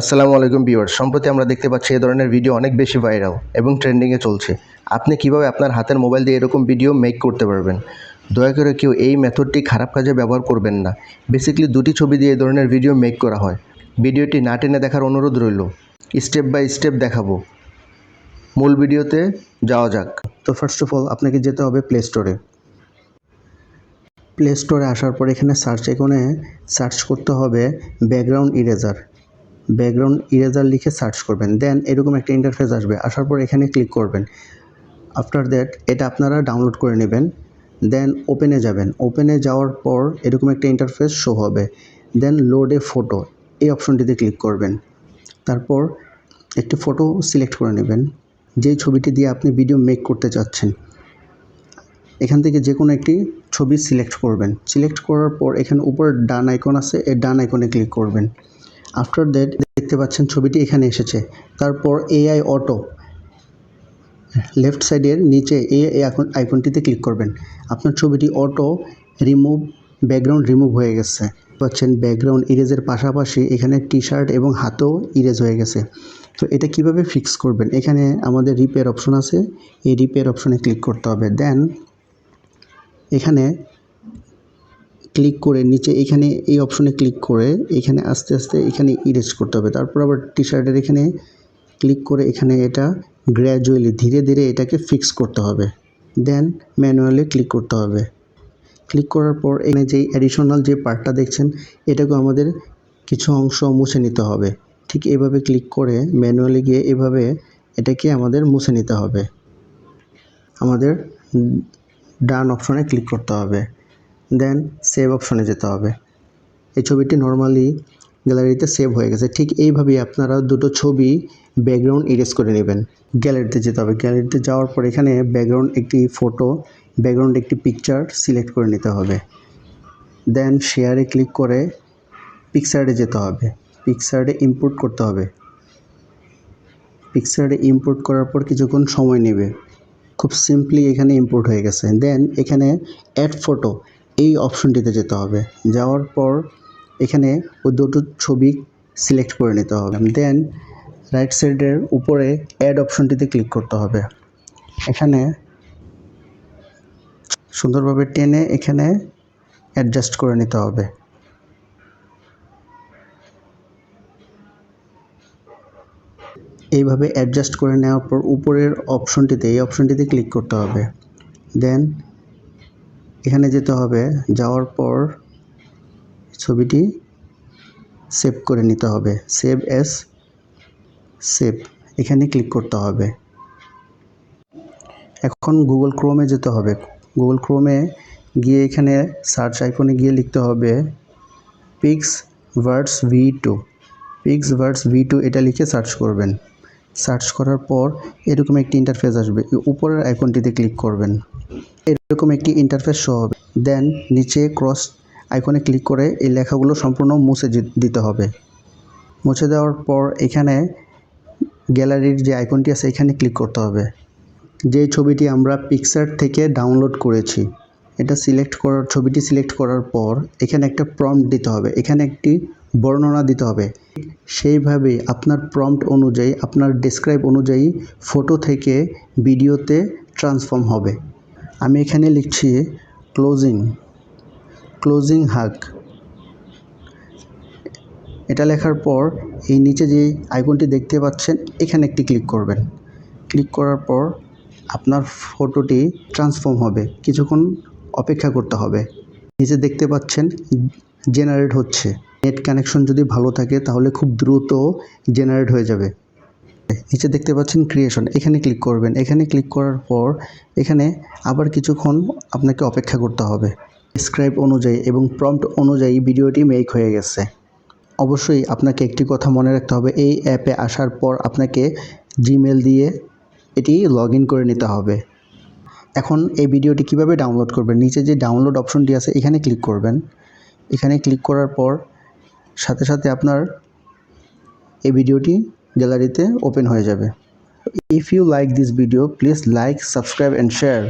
আসসালামু আলাইকুম ভিউয়ার সম্প্রতি আমরা দেখতে পাচ্ছি এই ধরনের ভিডিও অনেক বেশি ভাইরাল এবং ট্রেন্ডিংয়ে চলছে। আপনি কীভাবে আপনার হাতের মোবাইল দিয়ে এরকম ভিডিও মেক করতে পারবেন? দয়া করে কেউ এই মেথডটি খারাপ কাজে ব্যবহার করবেন না। বেসিক্যালি দুটি ছবি দিয়ে এই ধরনের ভিডিও মেক করা হয়। ভিডিওটি না টেনে দেখার অনুরোধ রইল। স্টেপ বাই স্টেপ দেখাবো। মূল ভিডিওতে যাওয়া যাক। তো ফার্স্ট অফ অল আপনাকে যেতে হবে প্লে স্টোরে প্লে স্টোরে আসার পর এখানে সার্চ আইকনে সার্চ করতে হবে ব্যাকগ্রাউন্ড ইরেজার ব্যাকগ্রাউন্ড ইরেজার লিখে সার্চ করবেন। দেন এরকম একটা ইন্টারফেস আসবে। আসার পর এখানে ক্লিক করবেন। আফটার দ্যাট এটা আপনারা ডাউনলোড করে নেবেন। দেন ওপেনে যাবেন। ওপেনে যাওয়ার পর এরকম একটা ইন্টারফেস শো হবে। দেন লোড এ ফটো এই অপশনটিতে ক্লিক করবেন। তারপর একটি ফটো সিলেক্ট করে নেবেন। যেই ছবিটি দিয়ে আপনি ভিডিও মেক করতে চাচ্ছেন। এখান থেকে যে কোনো একটি ছবি সিলেক্ট করবেন। সিলেক্ট করার পর এখানে উপর ডান আইকন আছে। এই ডান আইকনে ক্লিক করবেন। আফটার দ্যাট দেখতে পাচ্ছেন ছবিটি এখানে এসেছে। তারপর এআই অটো লেফট সাইডের নিচে এই আইকনটিতে ক্লিক করবেন। আপনার ছবিটি অটো রিমুভ ব্যাকগ্রাউন্ড রিমুভ হয়ে গেছে। পাচ্ছেন ব্যাকগ্রাউন্ড ইরেজের পাশাপাশি এখানে টি শার্ট এবং হাতও ইরেজ হয়ে গেছে। তো এটা কীভাবে ফিক্স করবেন? এখানে আমাদের রিপেয়ার অপশন আছে। এই রিপেয়ার অপশনে ক্লিক করতে হবে। দেন এখানে ক্লিক করে নিচে এখানে এই অপশনে ক্লিক করে এখানে আস্তে আস্তে এখানে ইরেজ করতে হবে। তারপর আবার টি শার্টের এখানে ক্লিক করে এখানে এটা গ্র্যাজুয়ালি ধীরে ধীরে এটাকে ফিক্স করতে হবে। দেন ম্যানুয়ালি ক্লিক করতে হবে। ক্লিক করার পর এখানে যেই অ্যাডিশনাল যে পার্টটা দেখছেন, এটাকে আমাদের কিছু অংশ মুছে নিতে হবে। ঠিক এভাবে ক্লিক করে ম্যানুয়ালি গিয়ে এভাবে এটাকে আমাদের মুছে নিতে হবে। আমাদের ডান অপশনে ক্লিক করতে হবে। দেন সেভ অপশনে যেতে হবে। এই ছবিটি নর্মালি গ্যালারিতে সেভ হয়ে গেছে। ঠিক এইভাবেই আপনারা দুটো ছবি ব্যাকগ্রাউন্ড ইরেজ করে নেবেন। গ্যালারিতে যেতে হবে। গ্যালারিতে যাওয়ার পর এখানে ব্যাকগ্রাউন্ড একটি ফটো ব্যাকগ্রাউন্ড একটি পিকচার সিলেক্ট করে নিতে হবে। দেন শেয়ারে ক্লিক করে পিকচারে যেতে হবে। পিকচারে ইম্পোর্ট করতে হবে। পিকচারে ইম্পোর্ট করার পর কিছুক্ষণ সময় নেবে। খুব সিম্পলি এখানে ইম্পোর্ট হয়ে গেছে। দেন এখানে অ্যাড ফটো এই অপশনটিতে যেতে হবে। যাওয়ার পর এখানে ওই দুটো ছবি সিলেক্ট করে নিতে হবে। দেন রাইট সাইডের উপরে অ্যাড অপশনটিতে ক্লিক করতে হবে। এখানে সুন্দরভাবে টেনে এখানে অ্যাডজাস্ট করে নিতে হবে। এইভাবে অ্যাডজাস্ট করে নেওয়ার পর উপরের অপশনটিতে এই অপশনটিতে ক্লিক করতে হবে। দেন এখানে যেতে হবে। যাওয়ার পর ছবিটি সেভ করে নিতে হবে। সেভ এস সেভ এখানে ক্লিক করতে হবে। এখন গুগল ক্রোমে যেতে হবে। গুগল ক্রোমে গিয়ে এখানে সার্চ আইকনে গিয়ে লিখতে হবে pix words V two pix words V two এটা লিখে সার্চ করবেন। সার্চ করার পর এরকম একটি ইন্টারফেস আসবে। উপরের আইকনটিতে ক্লিক করবেন। এরকম একটি ইন্টারফেস শো হবে। দেন নিচে ক্রস আইকনে ক্লিক করে এই লেখাগুলো সম্পূর্ণ মুছে দিতে হবে। মুছে দেওয়ার পর এখানে গ্যালারির যে আইকনটি আছে, এখানে ক্লিক করতে হবে। যে ছবিটি আমরা পিকচার থেকে ডাউনলোড করেছি, এটা সিলেক্ট করার, ছবিটি সিলেক্ট করার পর এখানে একটা প্রম্পট দিতে হবে। এখানে একটি বর্ণনা দিতে হবে। সেইভাবে আপনার প্রম্পট অনুযায়ী, আপনার ডেসক্রাইব অনুযায়ী ফটো থেকে ভিডিওতে ট্রান্সফর্ম হবে। আমি এখানে লিখছি ক্লোজিং ক্লোজিং হাক এটা লেখার পর এই নিচে যে আইকনটি দেখতে পাচ্ছেন, এখানে একটি ক্লিক করবেন। ক্লিক করার পর আপনার ফটোটি ট্রান্সফর্ম হবে, কিছুক্ষণ অপেক্ষা করতে হবে। নিচে দেখতে পাচ্ছেন জেনারেট হচ্ছে। নেট কানেকশন যদি ভালো থাকে, তাহলে খুব দ্রুত জেনারেট হয়ে যাবে। নিচে দেখতে পাচ্ছেন ক্রিয়েশন এখানে ক্লিক করবেন। এখানে ক্লিক করার পর এখানে আবার কিছুক্ষণ আপনাকে অপেক্ষা করতে হবে। স্ক্রাইব অনুযায়ী এবং প্রম্পট অনুযায়ী ভিডিওটি মেক হয়ে গেছে। অবশ্যই আপনাকে একটি কথা মনে রাখতে হবে, এই অ্যাপে আসার পর আপনাকে জিমেল দিয়ে এটি লগ করে নিতে হবে। এখন এই ভিডিওটি কীভাবে ডাউনলোড করবেন? নিচে যে ডাউনলোড অপশনটি আছে, এখানে ক্লিক করবেন। এখানে ক্লিক করার পর সাথে সাথে আপনার এই ভিডিওটি গ্যালারিতে ওপেন হয়ে যাবে। If you like this video please like subscribe and share